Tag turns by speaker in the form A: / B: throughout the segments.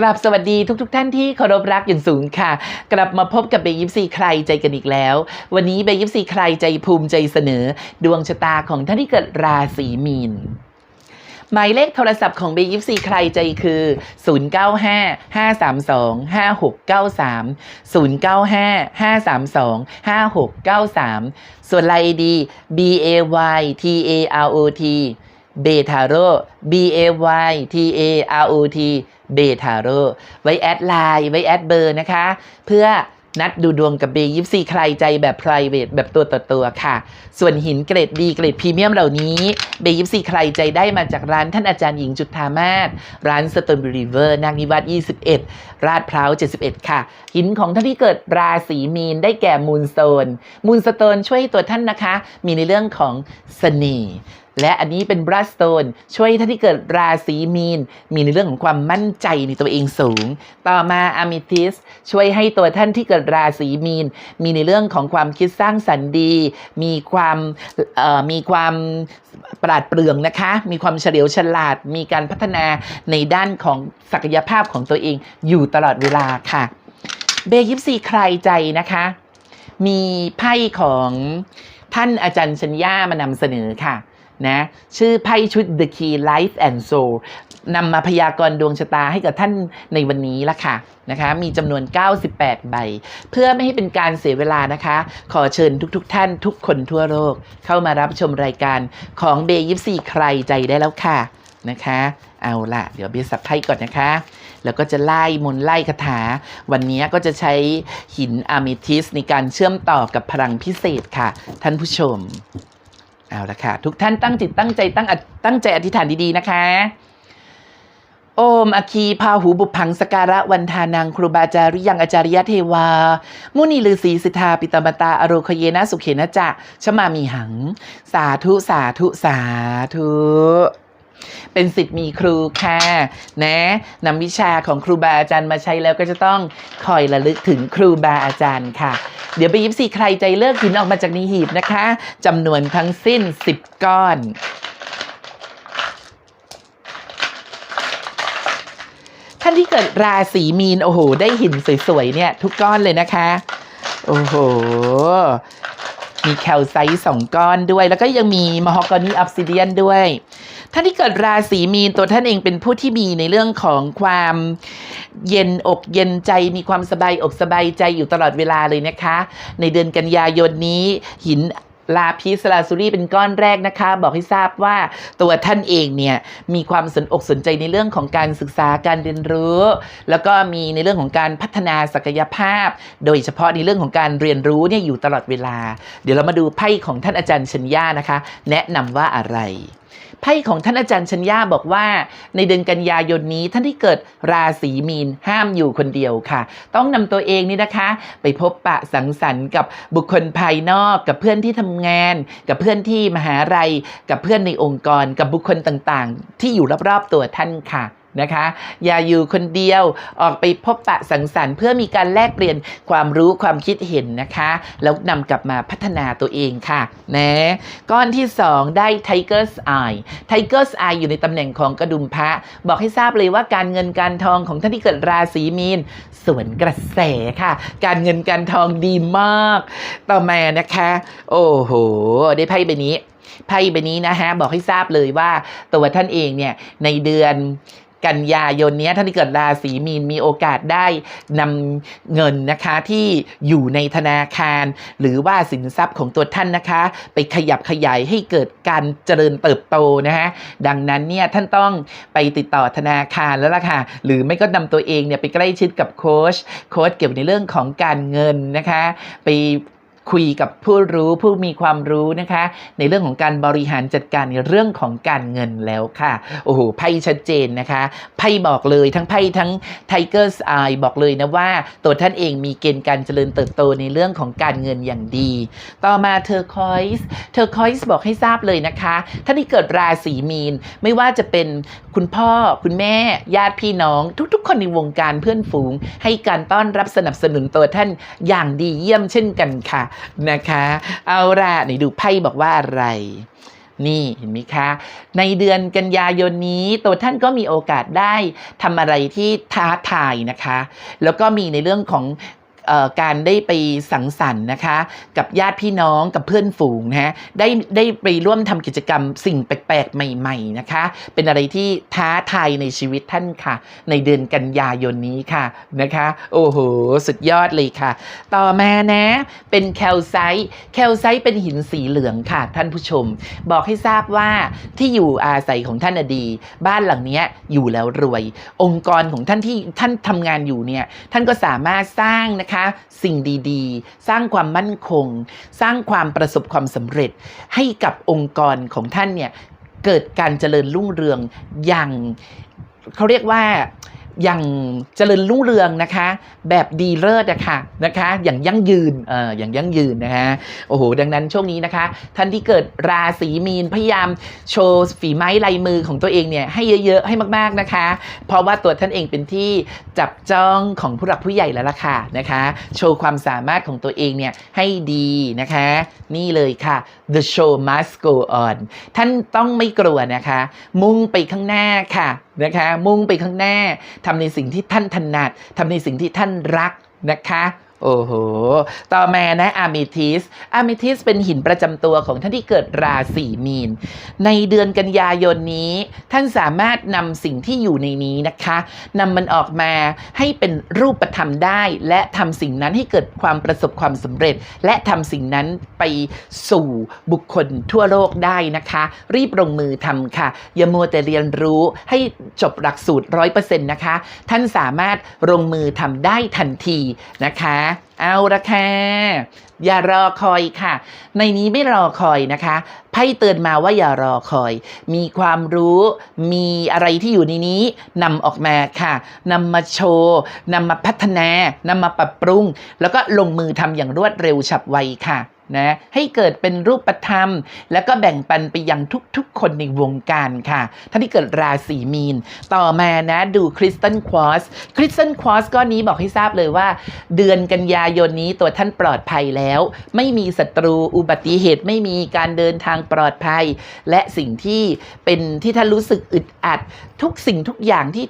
A: กราบสวัสดีทุกๆทท่านที่เคารพรักอย่างสูงค่ะ กลับมาพบกับเบยิปซีใครใจกันอีกแล้ว วันนี้เบยิปซีใครใจภูมิใจเสนอ ดวงชะตาของท่านที่เกิดราศีมีนหมายเลขโทรศัพท์ของเบยิปซีใครใจคือ 095 532 5693 095 532 5693 ส่วนไลน์ดี B A Y T A R O T เบทาโร่ B A Y T A R O T เบทาโร่ไว้แอดไลน์ไว้แอดเบอร์นะคะ เพื่อนัดดูดวงกับเบยิปซีใครใจแบบ p r i v a t แบบตัวต่อตัวค่ะ ส่วนหินเกรดดีเกรดพรีเมียมเหล่านี้เบยิปซีใครใจได้มาจากร้านท่านอาจารย์หญิงจุธามาศร้านสตนบริเวอร์ นางนิวัฒน์21 ราดพร้าว71 ค่ะ หินของท่านที่เกิดราศีมีนได้แก่มูลสโตนมูลสโตนช่วยตัวท่านนะคะ มีในเรื่องของเสน่ห์ และอันนี้เป็นบรัสโตนช่วยท่านที่เกิดราศีมีน มีในเรื่องของความมั่นใจในตัวเองสูง ต่อมาอะมิทิสช่วยให้ตัวท่านที่เกิดราศีมีน มีในเรื่องของความคิดสร้างสรรค์ดี มีความมีความปราดเปรื่องนะคะ มีความเฉลียวฉลาด มีการพัฒนาในด้านของศักยภาพของตัวเองอยู่ตลอดเวลาค่ะ เบยิปซีใครใจนะคะ มีไพ่ของท่านอาจารย์ชัญญามานำเสนอค่ะ นะชื่อไพ่ชุด The Key Life and Soul นำมาพยากรณ์ดวงชะตาให้กับท่านในวันนี้ละค่ะนะคะมีจำนวน 98 ใบ เพื่อไม่ให้เป็นการเสียเวลานะคะ ขอเชิญทุกๆทท่านทุกคนทั่วโลกเข้ามารับชมรายการของเบยิปซีใครใจได้แล้วค่ะนะคะ เอาละเดี๋ยวเบียสับไพ่ก่อนนะคะ แล้วก็จะไล่มนไล่คาถา วันนี้ก็จะใช้หินอะเมทิสในการเชื่อมต่อกับพลังพิเศษค่ะ ท่านผู้ชม เอาละค่ะ ทุกท่านตั้งจิตตั้งใจตั้งตั้งใจอธิษฐานดีๆนะคะ โอม อคีพาหูบุพังสการะวันทานังครูบาจาริยังอาจาริยเทวา มุนีลือศีสิทธาปิตมตาอโรคเยนะสุเขนะจะชมามีหัง สาธุสาธุสาธุ เป็นสิทธิ์มีครูค่ะนะนำวิชาของครูบาอาจารย์มาใช้แล้วก็จะต้องคอยระลึกถึงครูบาอาจารย์ค่ะ เดี๋ยวไปยิบสีใครใจเลิกหินออกมาจากในหีบนะคะจำนวนทั้งสิ้น 10 ก้อนท่านที่เกิดราศีมีน โอ้โห ได้หินสวยๆ เนี่ย ทุกก้อนเลยนะคะ โอ้โห มีแคลไซต์สองก้อนด้วย แล้วก็ยังมีมอฮอกานีออฟซิเดียนด้วย ท่านที่เกิดราศีมีนตัวท่านเองเป็นผู้ที่มีในเรื่องของความเย็นอกเย็นใจมีความสบายอกสบายใจอยู่ตลอดเวลาเลยนะคะ ในเดือนกันยายนนี้หินลาพิสลาซูรีเป็นก้อนแรกนะคะ บอกให้ทราบว่าตัวท่านเองเนี่ยมีความสนอกสนใจในเรื่องของการศึกษาการเรียนรู้ แล้วก็มีในเรื่องของการพัฒนาศักยภาพ โดยเฉพาะในเรื่องของการเรียนรู้เนี่ยอยู่ตลอดเวลา เดี๋ยวเรามาดูไพ่ของท่านอาจารย์ชัญญานะคะ แนะนำว่าอะไร ไพ่ของท่านอาจารย์ชัญญาบอกว่า ในเดือนกันยายนนี้ท่านที่เกิดราศีมีนห้ามอยู่คนเดียวค่ะ ต้องนำตัวเองนี่นะคะ ไปพบปะสังสรรค์กับบุคคลภายนอกกับเพื่อนที่ทำงาน กับเพื่อนที่มหาลัย กับเพื่อนในองค์กร กับบุคคลต่างๆ ที่อยู่รอบๆตัวท่านค่ะ นะคะ อย่าอยู่คนเดียวออกไปพบปะสังสรรค์เพื่อมีการแลกเปลี่ยนความรู้ความคิดเห็นนะคะ แล้วนำกลับมาพัฒนาตัวเองค่ะนะก้อนที่ 2 ได้ Tiger's Eye Tiger's Eye อยู่ในตำแหน่งของกระดุมพระ บอกให้ทราบเลยว่าการเงินการทองของท่านที่เกิดราศีมีนสวนกระแสค่ะ การเงินการทองดีมาก ต่อมานะคะ โอ้โห ได้ไพ่ใบนี้ไพ่ใบนี้นะฮะบอกให้ทราบเลยว่าตัวท่านเองเนี่ยในเดือน กันยายนนี้ท่านที่เกิดราศีมีนมีโอกาสได้นำเงินนะคะที่อยู่ในธนาคาร หรือว่าสินทรัพย์ของตัวท่านนะคะ ไปขยับขยายให้เกิดการเจริญเติบโตนะฮะดังนั้นเนี่ยท่านต้องไปติดต่อธนาคารแล้วล่ะค่ะ หรือไม่ก็นำตัวเองเนี่ยไปใกล้ชิดกับโค้ชโค้ชเกี่ยวกับในเรื่องของการเงินนะคะ ไป คุยกับผู้รู้ผู้มีความรู้นะคะ ในเรื่องของการบริหารจัดการในเรื่องของการเงินแล้วค่ะโอ้โหไพ่ชัดเจนนะคะไพ่บอกเลยทั้งไพ่ทั้ง Tiger's Eye บอกเลยนะว่า ตัวท่านเองมีเกณฑ์การเจริญเติบโตในเรื่องของการเงินอย่างดี ต่อมาเทอร์คอยส์เทอร์คอยส์บอกให้ทราบเลยนะคะท่านที่เกิดราศีมีนไม่ว่าจะเป็นคุณพ่อคุณแม่ญาติพี่น้อง ทุก ๆ คนในวงการเพื่อนฝูง ให้การต้อนรับสนับสนุนตัวท่านอย่างดีเยี่ยมเช่นกันค่ะนะคะ เอาล่ะไหนดูไพ่บอกว่าอะไร นี่เห็นไหมคะ ในเดือนกันยายนนี้ตัวท่านก็มีโอกาสได้ทำอะไรที่ท้าทายนะคะ แล้วก็มีในเรื่องของ การได้ไปสังสรรค์นะคะ กับญาติพี่น้องกับเพื่อนฝูงนะฮะได้ได้ไปร่วมทำกิจกรรมสิ่งแปลกๆ ใหม่ ๆนะคะ เป็นอะไรที่ท้าทายในชีวิตท่านค่ะ ในเดือนกันยายนนี้ค่ะนะคะ โอ้โห สุดยอดเลยค่ะ ต่อมานะ เป็นแคลไซต์แคลไซต์เป็นหินสีเหลืองค่ะ ท่านผู้ชม บอกให้ทราบว่าที่อยู่อาศัยของท่านดี บ้านหลังเนี้ยอยู่แล้วรวย องค์กรของท่านที่ท่านทำงานอยู่เนี่ยท่านก็สามารถสร้างนะคะสิ่งดีๆ สร้างความมั่นคง สร้างความประสบความสำเร็จ ให้กับองค์กรของท่านเนี่ยเกิดการเจริญรุ่งเรืองอย่างเขาเรียกว่า อย่างเจริญรุ่งเรืองนะคะ แบบดีเลิศนะคะนะคะ อย่างยั่งยืนเอ่ออย่างยั่งยืนนะคะโอ้โหดังนั้นช่วงนี้นะคะ ท่านที่เกิดราศีมีนพยายามโชว์ฝีไม้ลายมือของตัวเองเนี่ยให้เยอะๆให้มากๆนะคะ เพราะว่าตัวท่านเองเป็นที่จับจ้องของผู้หลักผู้ใหญ่แล้วล่ะค่ะนะคะ โชว์ความสามารถของตัวเองเนี่ยให้ดีนะคะ นี่เลยค่ะ the show must go on ท่านต้องไม่กลัวนะคะ มุ่งไปข้างหน้าค่ะ นะคะมุ่งไปข้างหน้าทำในสิ่งที่ท่านถนัดทำในสิ่งที่ท่านรักนะคะ โอ้โห ต่อมานะอะเมทิสอะเมทิสเป็นหินประจำตัวของท่านที่เกิดราศีมีน ในเดือนกันยายนนี้ ท่านสามารถนำสิ่งที่อยู่ในนี้นะคะนำมันออกมาให้เป็นรูปธรรมได้ และทำสิ่งนั้นให้เกิดความประสบความสำเร็จ และทำสิ่งนั้นไปสู่บุคคลทั่วโลกได้นะคะ รีบลงมือทำค่ะ อย่ามัวแต่เรียนรู้ให้จบหลักสูตรร้อยเปอร์เซ็นต์นะคะ ท่านสามารถลงมือทำได้ทันทีนะคะ เอาละค่ะ อย่ารอคอยค่ะ ในนี้ไม่รอคอยนะคะไพ่เตือนมาว่าอย่ารอคอย มีความรู้ มีอะไรที่อยู่ในนี้นำออกมาค่ะนำมาโชว์นำมาพัฒนานำมาปรับปรุง แล้วก็ลงมือทำอย่างรวดเร็วฉับไวค่ะ นะให้เกิดเป็นรูปธรรม แล้วก็แบ่งปันไปยังทุกๆ คนในวงการค่ะท่านที่เกิดราศีมีน ต่อมานะดูคริสตัลควอสคริสตัลควอสก้อนนี้บอกให้ทราบเลยว่า เดือนกันยายนนี้ตัวท่านปลอดภัยแล้ว ไม่มีศัตรูอุบัติเหตุไม่มีการเดินทางปลอดภัย และสิ่งที่เป็นที่ท่านรู้สึกอึดอัด ทุกสิ่งทุกอย่างที่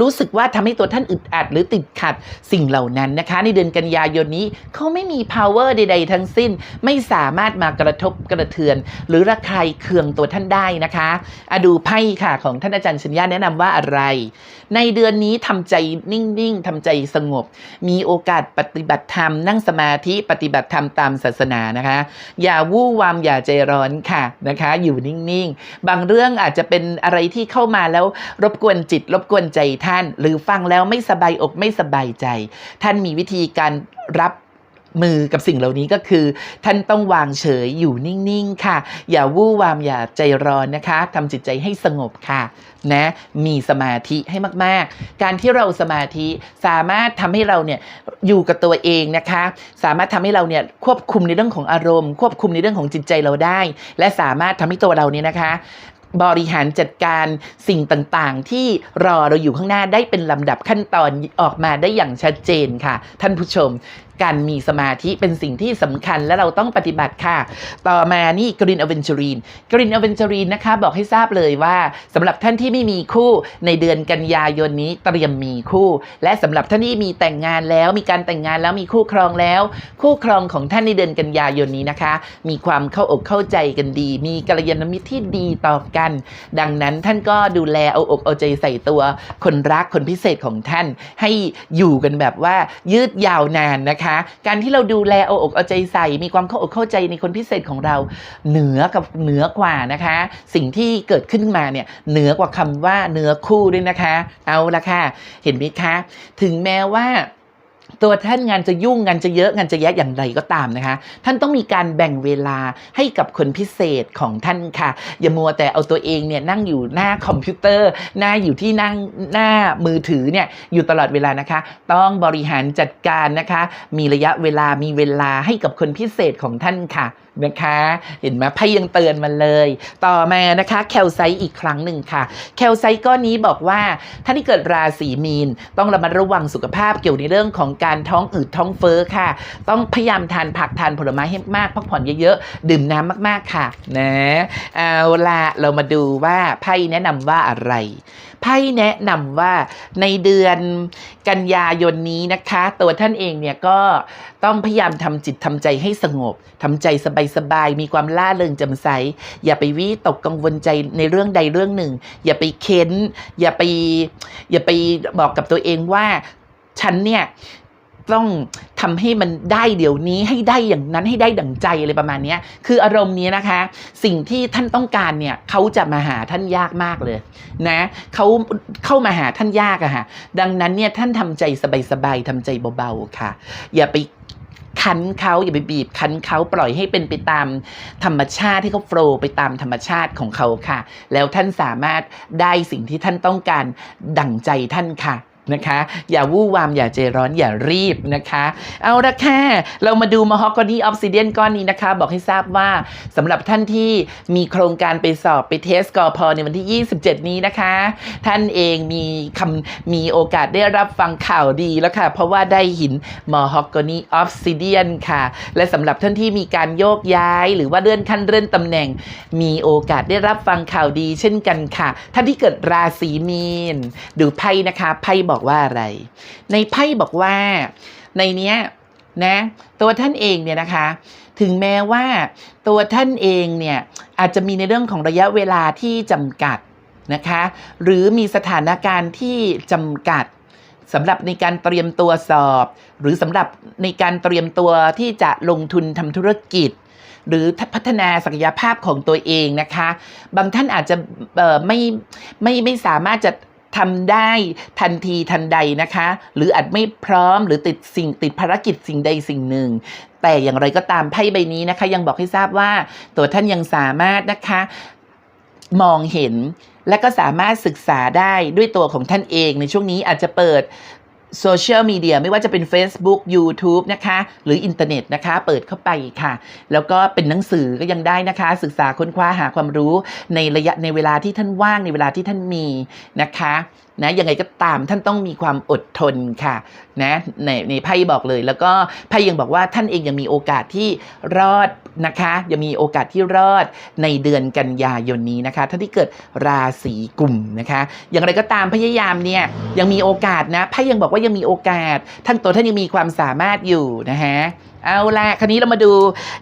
A: รู้สึกว่าทำให้ตัวท่านอึดอัด หรือติดขัดสิ่งเหล่านั้นนะคะ ในเดือนกันยายนนี้เขาไม่มี power ใด ๆ ทั้งสิ้น ไม่สามารถมากระทบกระเทือน หรือระคายเคืองตัวท่านได้นะคะอะดูไพ่ค่ะของท่านอาจารย์ชัญญาแนะนำว่าอะไร ในเดือนนี้ทำใจนิ่งๆทำใจสงบ มีโอกาสปฏิบัติธรรมนั่งสมาธิปฏิบัติธรรมตามศาสนานะคะ อย่าวู่วามอย่าใจร้อนค่ะนะคะ อยู่นิ่งๆ บางเรื่องอาจจะเป็นอะไรที่เข้ามาแล้วรบกวนจิต รบกวนใจทาน หรือฟังแล้วไม่สบายอกไม่สบายใจ ท่านมีวิธีการรับมือกับสิ่งเหล่านี้ก็คือ ท่านต้องวางเฉยอยู่นิ่ง ๆ ค่ะ อย่าวู่วามอย่าใจร้อนนะคะทำจิตใจให้สงบค่ะนะมีสมาธิให้มาก ๆ การที่เราสมาธิสามารถทำให้เราเนี่ยอยู่กับตัวเองนะคะ สามารถทำให้เราเนี่ยควบคุมในเรื่องของอารมณ์ ควบคุมในเรื่องของจิตใจเราได้ และสามารถทำให้ตัวเราเนี่ยนะคะ บริหารจัดการสิ่งต่างๆ ที่รอเราอยู่ข้างหน้าได้เป็นลำดับขั้นตอนออกมาได้อย่างชัดเจนค่ะ ท่านผู้ชม การมีสมาธิเป็นสิ่งที่สำคัญและเราต้องปฏิบัติค่ะ ต่อมานี่กรีนอเวนจ r รีนกรีนอเวนจ r รีนนะคะ บอกให้ทราบเลยว่าสำหรับท่านที่ไม่มีคู่ในเดือนกันยายนนี้เตรียมมีคู่ และสำหรับท่านที่มีแต่งงานแล้วมีการแต่งงานแล้วมีคู่ครองแล้ว คู่ครองของท่านในเดือนกันยายนนี้นะคะ มีความเข้าอกเข้าใจกันดี มีกัลยาณมิตรที่ดีต่อกัน ดังนั้นท่านก็ดูแลเอาอกเอาใจใส่ตัว คนรักคนพิเศษของท่านให้อยู่กันแบบว่ายืดยาวนานนะคะการที่เราดูแลเอาอกเอาใจใส่ มีความเข้าอกเข้าใจในคนพิเศษของเรา เหนือกับเหนือกว่านะคะ สิ่งที่เกิดขึ้นมาเนี่ยเหนือกว่าคำว่าเนื้อคู่ด้วยนะคะ เอาละค่ะ เห็นไหมคะ ถึงแม้ว่า ตัวท่านงานจะยุ่งงานจะเยอะงานจะแยะอย่างไรก็ตามนะคะ ท่านต้องมีการแบ่งเวลาให้กับคนพิเศษของท่านค่ะ อย่ามัวแต่เอาตัวเองเนี่ยนั่งอยู่หน้าคอมพิวเตอร์ หน้าอยู่ที่นั่งหน้ามือถือเนี่ยอยู่ตลอดเวลานะคะ ต้องบริหารจัดการนะคะ มีระยะเวลามีเวลาให้กับคนพิเศษของท่านค่ะนะคะ เห็นไหมไพ่ยังเตือนมาเลย ต่อมานะคะแคลไซอีกครั้งหนึ่งค่ะ แคลไซก้อนนี้บอกว่าท่านที่เกิดราศีมีน ต้องระมัดระวังสุขภาพเกี่ยวในเรื่องของการท้องอืดท้องเฟ้อค่ะ ต้องพยายามทานผักทานผลไม้ให้มากพักผ่อนเยอะๆ ดื่มน้ำมากๆค่ะนะเอาละเรามาดูว่าไพ่แนะนำว่าอะไรไพ่แนะนำว่าในเดือนกันยายนนี้นะคะ ตัวท่านเองเนี่ยก็ต้องพยายามทำจิตทำใจให้สงบทำใจสบายๆมีความล่าเริงแจ่มใส อย่าไปวิตกกังวลใจในเรื่องใดเรื่องหนึ่ง อย่าไปเค้น อย่าไปอย่าไปบอกกับตัวเองว่าฉันเนี่ย ต้องทำให้มันได้เดี๋ยวนี้ให้ได้อย่างนั้นให้ได้ดั่งใจอะไรประมาณนี้คืออารมณ์นี้นะคะ สิ่งที่ท่านต้องการเนี่ยเขาจะมาหาท่านยากมากเลยนะเขาเข้ามาหาท่านยากอะค่ะดังนั้นเนี่ยท่านทำใจสบายๆทำใจเบาๆค่ะ อย่าไปคันเขาอย่าไปบีบคันเขาปล่อยให้เป็นไปตามธรรมชาติที่เขาโฟล์ไปตามธรรมชาติของเขาค่ะ แล้วท่านสามารถได้สิ่งที่ท่านต้องการดั่งใจท่านค่ะ นะคะ อย่าวู่วามอย่าใจร้อนอย่ารีบนะคะ เอาละค่ะเรามาดูม h ฮ g ก n นีออ s ซิเดียนก้อนนี้นะคะ บอกให้ทราบว่าสำหรับท่านที่มีโครงการไปสอบไปเทสกอพอในวันที่ 27 นี้นะคะ ท่านเองมีคำมีโอกาสได้รับฟังข่าวดีแล้วค่ะ เพราะว่าได้หินม h ฮ g ก n นีออ s ซิเดียนค่ะ และสำหรับท่านที่มีการโยกย้าย หรือว่าเลื่อนขั้นเลื่อนตำแหน่ง มีโอกาสได้รับฟังข่าวดี เช่นกันค่ะท่านที่เกิดราศีมีนดูไพ่นะคะไพ่บอกอกว่าอะไร ในไพ่บอกว่าในเนี้ยนะตัวท่านเองเนี่ยนะคะ ถึงแม้ว่าตัวท่านเองเนี่ยอาจจะมีในเรื่องของระยะเวลาที่จำกัดนะคะ หรือมีสถานการณ์ที่จำกัดสำหรับในการเตรียมตัวสอบ หรือสำหรับในการเตรียมตัวที่จะลงทุนทำธุรกิจ หรือพัฒนาศักยภาพของตัวเองนะคะ บางท่านอาจจะไม่ไม่ไม่สามารถจะ ทำได้ทันทีทันใดนะคะ หรืออาจไม่พร้อมหรือติดสิ่งติดภารกิจสิ่งใดสิ่งหนึ่ง แต่อย่างไรก็ตามไพ่ใบนี้นะคะ ยังบอกให้ทราบว่าตัวท่านยังสามารถนะคะ มองเห็นและก็สามารถศึกษาได้ด้วยตัวของท่านเองในช่วงนี้อาจจะเปิด โซเชียลมีเดียไม่ว่าจะเป็น Facebook YouTube นะคะ หรืออินเทอร์เน็ตนะคะ เปิดเข้าไปค่ะ แล้วก็เป็นหนังสือก็ยังได้นะคะ ศึกษาค้นคว้าหาความรู้ในระยะในเวลาที่ท่านว่างในเวลาที่ท่านมีนะคะ นะยังไงก็ตามท่านต้องมีความอดทนค่ะนะในในไพ่บอกเลย แล้วก็ไพ่ยังบอกว่าท่านเองยังมีโอกาสที่รอดนะคะยังมีโอกาสที่รอดในเดือนกันยายนนี้นะคะท่านที่เกิดราศีกลุ่มนะคะ อย่างไรก็ตามพยายามเนี่ยยังมีโอกาสนะไพ่ยังบอกว่ายังมีโอกาส ท่านตัวท่านยังมีความสามารถอยู่นะฮะเอาละคราวนี้เรามาดู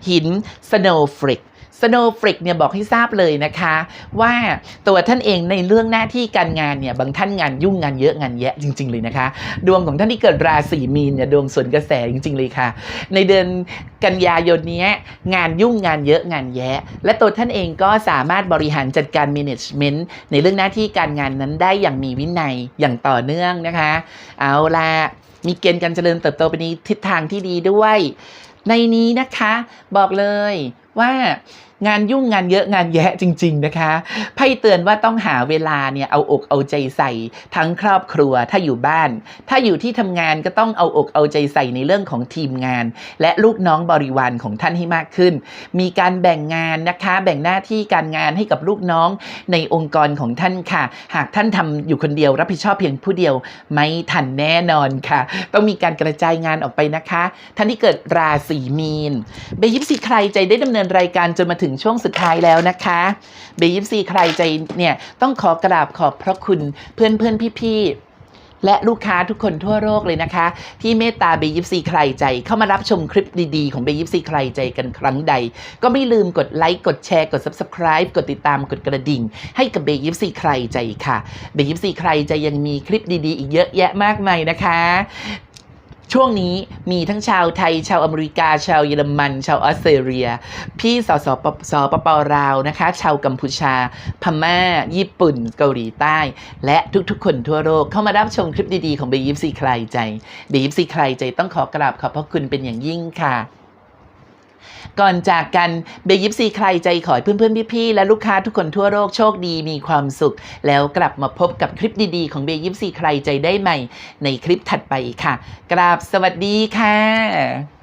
A: หิน Snowflake สโนฟริกเนี่ยบอกให้ทราบเลยนะคะ ว่าตัวท่านเองในเรื่องหน้าที่การงานเนี่ยบางท่านงานยุ่งงานเยอะงานแยะจริง ๆ เลยนะคะ ดวงของท่านที่เกิดราศีมีนเนี่ยดวงสวนกระแสจริง ๆ เลยค่ะ ในเดือนกันยายนนี้งานยุ่งงานเยอะงานแยะ และตัวท่านเองก็สามารถบริหารจัดการ management ในเรื่องหน้าที่การงานนั้นได้อย่างมีวินัยอย่างต่อเนื่องนะคะ เอาละมีเกณฑ์การเจริญเติบโตไปในทิศทางที่ดีด้วย ในนี้นะคะ บอกเลย ว่า งานยุ่งงานเยอะงานแยะจริง ๆ นะคะไพ่เตือนว่าต้องหาเวลาเนี่ยเอาอกเอาใจใส่ ทั้งครอบครัวถ้าอยู่บ้าน ถ้าอยู่ที่ทำงานก็ต้องเอาอกเอาใจใส่ในเรื่องของทีมงาน และลูกน้องบริวารของท่านให้มากขึ้น มีการแบ่งงานนะคะ แบ่งหน้าที่การงานให้กับลูกน้องในองค์กรของท่านค่ะ หากท่านทำอยู่คนเดียวรับผิดชอบเพียงผู้เดียวไม่ทันแน่นอนค่ะ ต้องมีการกระจายงานออกไปนะคะ ท่านที่เกิดราศีมีนเบยิปซีใครใจได้ดำเนินรายการจนมาถึงช่วงสุดท้ายแล้วนะคะเบยิปซีใครใจเนี่ยต้องขอกราบขอบพระคุณเพื่อนเพื่อนพี่พี่ๆ และลูกค้าทุกคนทั่วโลกเลยนะคะ ที่เมตตาเบยิปซีใครใจเข้ามารับชมคลิปดีๆ ของเบยิปซีใครใจกันครั้งใด ก็ไม่ลืมกดไลค์กดแชร์กด subscribe กดติดตามกดกระดิ่ง ให้กับเบยิปซีใครใจค่ะเบยิปซีใครใจยังมีคลิปดีๆ อีกเยอะแยะมากมายนะคะ ช่วงนี้มีทั้งชาวไทย ชาวอเมริกา ชาวเยอรมัน ชาวออสเตรเลีย พี่สสปสปปราวนะคะ ชาวกัมพูชา พม่า ญี่ปุ่น เกาหลีใต้ และทุกๆ คนทั่วโลกเข้ามารับชมคลิปดีๆ ของเบยิปซีใครใจเบยิปซีใครใจต้องขอกราบขอบพระคุณเป็นอย่างยิ่งค่ะ ก่อนจากกันเบยิปซีใครใจขอให้เพื่อนๆ พี่ๆ และลูกค้าทุกคนทั่วโลกโชคดีมีความสุข แล้วกลับมาพบกับคลิปดีๆ ของเบยิปซีใครใจได้ใหม่ ในคลิปถัดไปค่ะ กราบสวัสดีค่ะ